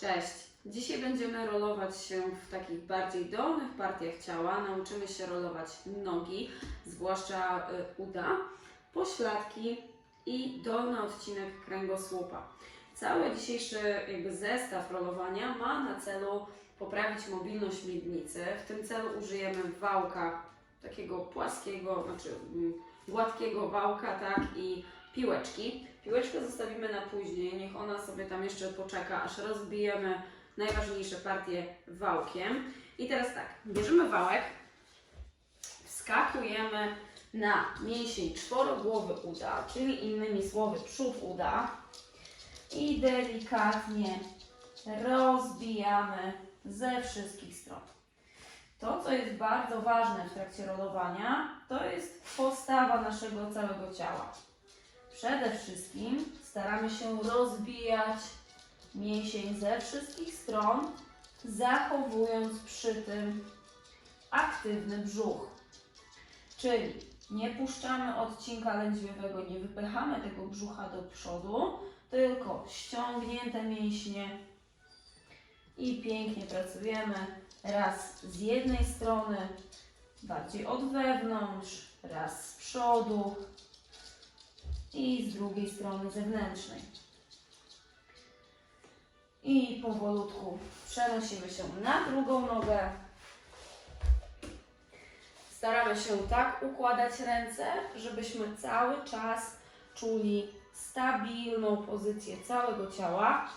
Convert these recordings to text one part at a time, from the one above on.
Cześć! Dzisiaj będziemy rolować się w takich bardziej dolnych partiach ciała. Nauczymy się rolować nogi, zwłaszcza y, uda, pośladki i dolny odcinek kręgosłupa. Cały dzisiejszy jakby zestaw rolowania ma na celu poprawić mobilność miednicy. W tym celu użyjemy wałka, takiego płaskiego, znaczy mm, gładkiego wałka, tak, i piłeczki. Piłeczkę zostawimy na później, niech ona sobie tam jeszcze poczeka, aż rozbijemy najważniejsze partie wałkiem. I teraz tak, bierzemy wałek, wskakujemy na mięsień czworogłowy uda, czyli innymi słowy przód uda i delikatnie rozbijamy ze wszystkich stron. To, co jest bardzo ważne w trakcie rolowania, to jest postawa naszego całego ciała. Przede wszystkim staramy się rozbijać mięsień ze wszystkich stron, zachowując przy tym aktywny brzuch. Czyli nie puszczamy odcinka lędźwiowego, nie wypychamy tego brzucha do przodu, tylko ściągnięte mięśnie i pięknie pracujemy raz z jednej strony, bardziej od wewnątrz, raz z przodu, i z drugiej strony zewnętrznej. I powolutku przenosimy się na drugą nogę. Staramy się tak układać ręce, żebyśmy cały czas czuli stabilną pozycję całego ciała.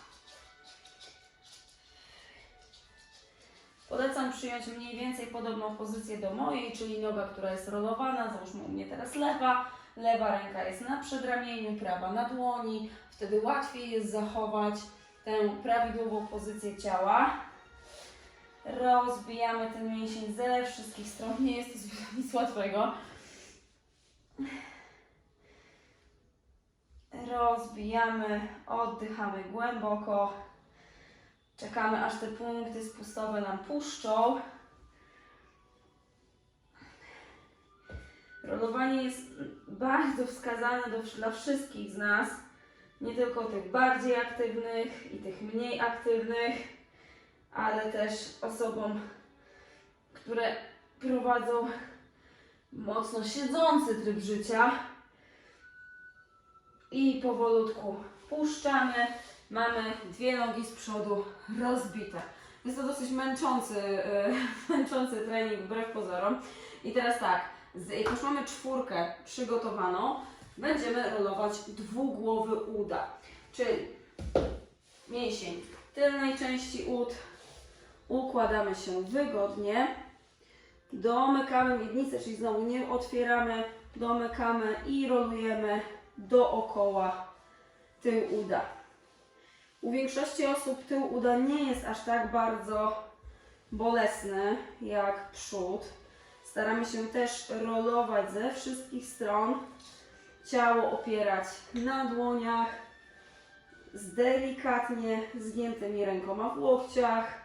Polecam przyjąć mniej więcej podobną pozycję do mojej, czyli noga, która jest rolowana, załóżmy u mnie teraz lewa, lewa ręka jest na przedramieniu, prawa na dłoni, wtedy łatwiej jest zachować tę prawidłową pozycję ciała. Rozbijamy ten mięsień ze wszystkich stron, nie jest to nic łatwego. Rozbijamy, oddychamy głęboko. Czekamy aż te punkty spustowe nam puszczą. Rolowanie jest bardzo wskazane do, dla wszystkich z nas, nie tylko tych bardziej aktywnych i tych mniej aktywnych, ale też osobom, które prowadzą mocno siedzący tryb życia. I powolutku puszczamy. Mamy dwie nogi z przodu rozbite. Jest to dosyć męczący, yy, męczący trening wbrew pozorom. I teraz tak, jak już mamy czwórkę przygotowaną, będziemy rolować dwugłowy uda, czyli mięsień tylnej części ud, układamy się wygodnie, domykamy miednicę, czyli znowu nie otwieramy, domykamy i rolujemy dookoła tył uda. U większości osób tył uda nie jest aż tak bardzo bolesny jak przód. Staramy się też rolować ze wszystkich stron. Ciało opierać na dłoniach, z delikatnie zgiętymi rękoma w łokciach.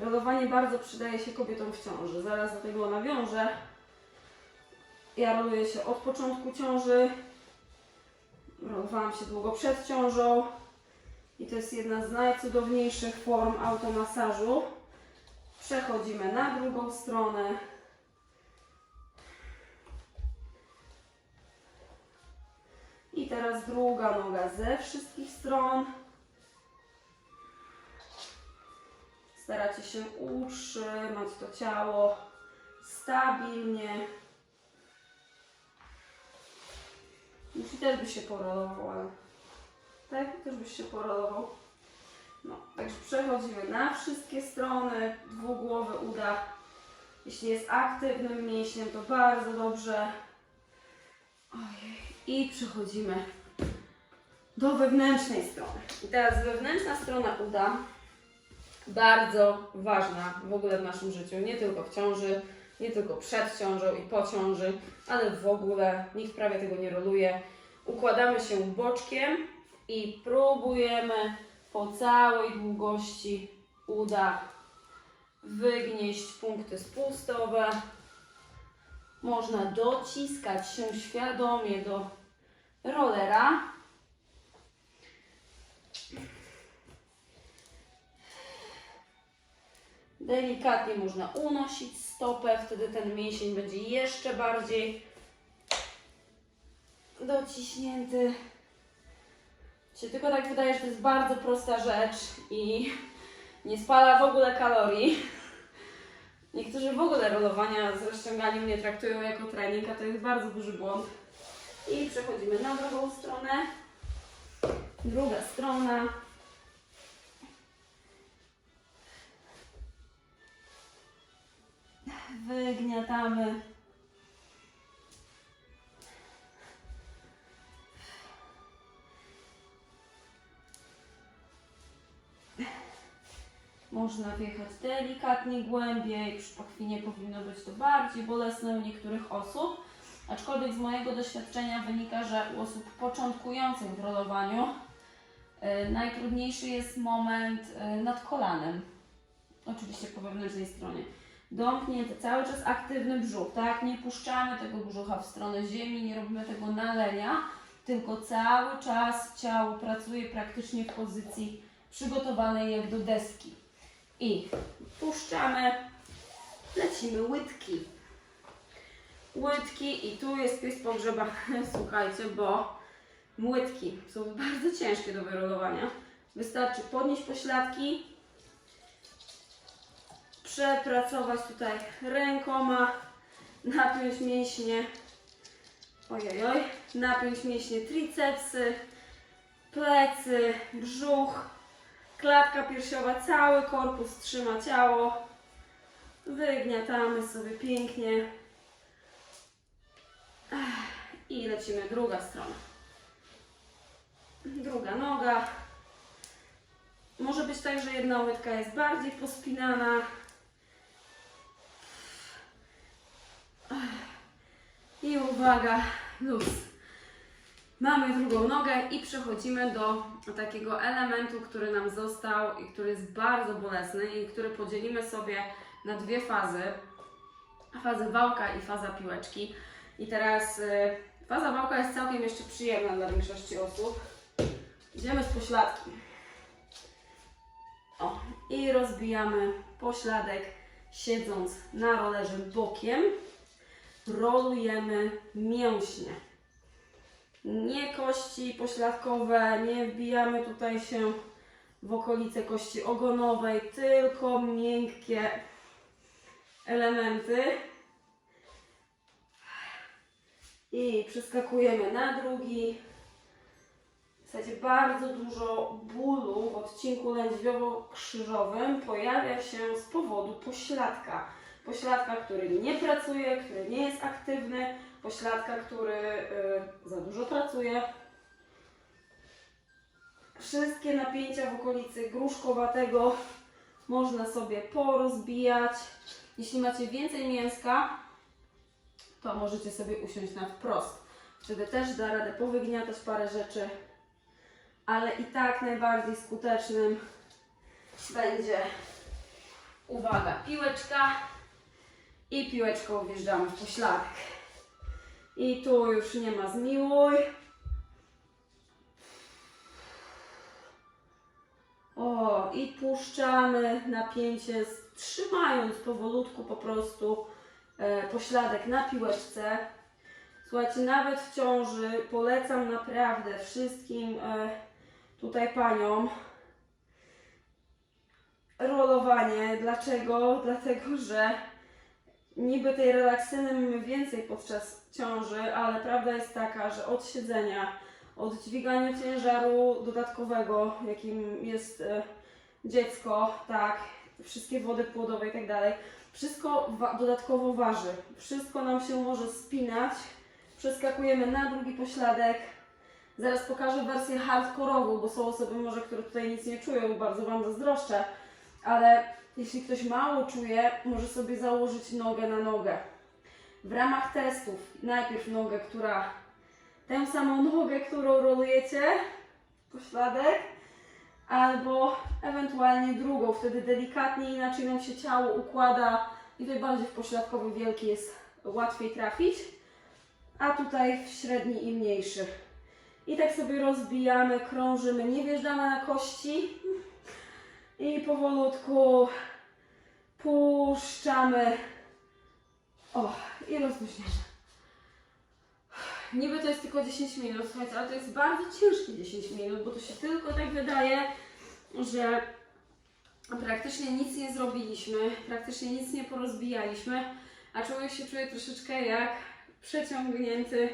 Rolowanie bardzo przydaje się kobietom w ciąży. Zaraz do tego nawiążę. Ja roluję się od początku ciąży. Rolowałam się długo przed ciążą. I to jest jedna z najcudowniejszych form automasażu. Przechodzimy na drugą stronę. I teraz druga noga ze wszystkich stron. Staracie się utrzymać to ciało stabilnie. Jeśli też byś się porolował, ale tak, też byś się porolował. No, także przechodzimy na wszystkie strony, dwugłowy uda. Jeśli jest aktywnym mięśniem, to bardzo dobrze. I przechodzimy do wewnętrznej strony. I teraz wewnętrzna strona uda, bardzo ważna w ogóle w naszym życiu, nie tylko w ciąży, nie tylko przed ciążą i po ciąży, ale w ogóle nikt prawie tego nie roluje. Układamy się boczkiem i próbujemy po całej długości uda wygnieść punkty spustowe. Można dociskać się świadomie do rolera. Delikatnie można unosić stopę, wtedy ten mięsień będzie jeszcze bardziej dociśnięty. Się tylko tak wydaje, że to jest bardzo prosta rzecz i nie spala w ogóle kalorii. Niektórzy w ogóle rolowania z rozciąganiem nie traktują jako trening, a to jest bardzo duży błąd. I przechodzimy na drugą stronę. Druga strona. Wygniatamy. Można wjechać delikatnie głębiej, przy pachwinie powinno być to bardziej bolesne u niektórych osób, aczkolwiek z mojego doświadczenia wynika, że u osób początkujących w rolowaniu y, najtrudniejszy jest moment y, nad kolanem, oczywiście po wewnętrznej stronie. Domknięty, cały czas aktywny brzuch, tak? Nie puszczamy tego brzucha w stronę ziemi, nie robimy tego nalenia, tylko cały czas ciało pracuje praktycznie w pozycji przygotowanej jak do deski. I puszczamy, lecimy łydki. Łydki i tu jest pies pogrzeba, słuchajcie, bo łydki są bardzo ciężkie do wyrolowania. Wystarczy podnieść pośladki, przepracować tutaj rękoma, napiąć mięśnie, ojojoj, napiąć mięśnie tricepsy, plecy, brzuch, klatka piersiowa, cały korpus trzyma ciało. Wygniatamy sobie pięknie. I lecimy druga strona. Druga noga. Może być tak, że jedna łydka jest bardziej pospinana. I uwaga, luz. Mamy drugą nogę i przechodzimy do takiego elementu, który nam został i który jest bardzo bolesny i który podzielimy sobie na dwie fazy. Fazę wałka i faza piłeczki. I teraz y, faza wałka jest całkiem jeszcze przyjemna dla większości osób. Idziemy z pośladki. O, i rozbijamy pośladek siedząc na rolerze bokiem. Rolujemy mięśnie nie kości pośladkowe, nie wbijamy tutaj się w okolice kości ogonowej, tylko miękkie elementy. I przeskakujemy na drugi. W zasadzie bardzo dużo bólu w odcinku lędźwiowo-krzyżowym pojawia się z powodu pośladka. Pośladka, który nie pracuje, który nie jest aktywny, pośladka, który y, za dużo pracuje. Wszystkie napięcia w okolicy gruszkowatego można sobie porozbijać. Jeśli macie więcej mięska, to możecie sobie usiąść na wprost. Wtedy też da radę powygniatać parę rzeczy, ale i tak najbardziej skutecznym będzie, uwaga, piłeczka i piłeczką wjeżdżamy w pośladek. I tu już nie ma zmiłuj. O, i puszczamy napięcie, trzymając powolutku po prostu e, pośladek na piłeczce. Słuchajcie, nawet w ciąży polecam naprawdę wszystkim e, tutaj paniom rolowanie. Dlaczego? Dlatego, że niby tej relaksyny mamy więcej podczas ciąży, ale prawda jest taka, że od siedzenia, od dźwigania ciężaru dodatkowego, jakim jest e, dziecko, tak, wszystkie wody płodowe i tak dalej, wszystko wa- dodatkowo waży. Wszystko nam się może spinać. Przeskakujemy na drugi pośladek. Zaraz pokażę wersję hardkorową, bo są osoby może, które tutaj nic nie czują, bardzo Wam zazdroszczę, ale jeśli ktoś mało czuje, może sobie założyć nogę na nogę. W ramach testów najpierw nogę, która, tę samą nogę, którą rolujecie, pośladek, albo ewentualnie drugą, wtedy delikatnie inaczej nam się ciało układa i tutaj bardziej w pośladkowy wielki jest łatwiej trafić, a tutaj w średni i mniejszy. I tak sobie rozbijamy, krążymy, nie wjeżdżamy na kości i powolutku puszczamy. O, i rozluźniamy. Niby to jest tylko 10 minut, słuchajcie, ale to jest bardzo ciężkie 10 minut, bo to się tylko tak wydaje, że praktycznie nic nie zrobiliśmy, praktycznie nic nie porozbijaliśmy, a człowiek się czuje troszeczkę jak przeciągnięty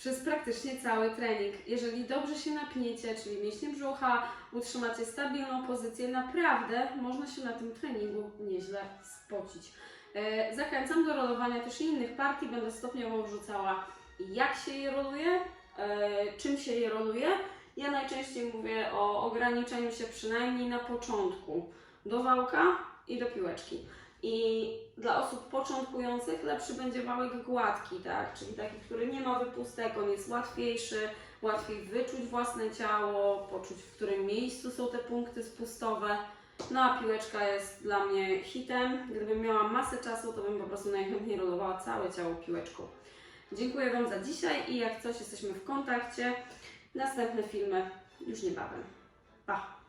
przez praktycznie cały trening. Jeżeli dobrze się napniecie, czyli mięśnie brzucha, utrzymacie stabilną pozycję, naprawdę można się na tym treningu nieźle spocić. E, Zachęcam do rolowania też innych partii, będę stopniowo wrzucała jak się je roluje, e, czym się je roluje. Ja najczęściej mówię o ograniczeniu się przynajmniej na początku do wałka i do piłeczki. I dla osób początkujących lepszy będzie wałek gładki, tak? Czyli taki, który nie ma wypustek, on jest łatwiejszy, łatwiej wyczuć własne ciało, poczuć w którym miejscu są te punkty spustowe. No a piłeczka jest dla mnie hitem. Gdybym miała masę czasu, to bym po prostu najchętniej rolowała całe ciało piłeczką. Dziękuję Wam za dzisiaj i jak coś jesteśmy w kontakcie. Następne filmy już niebawem. Pa!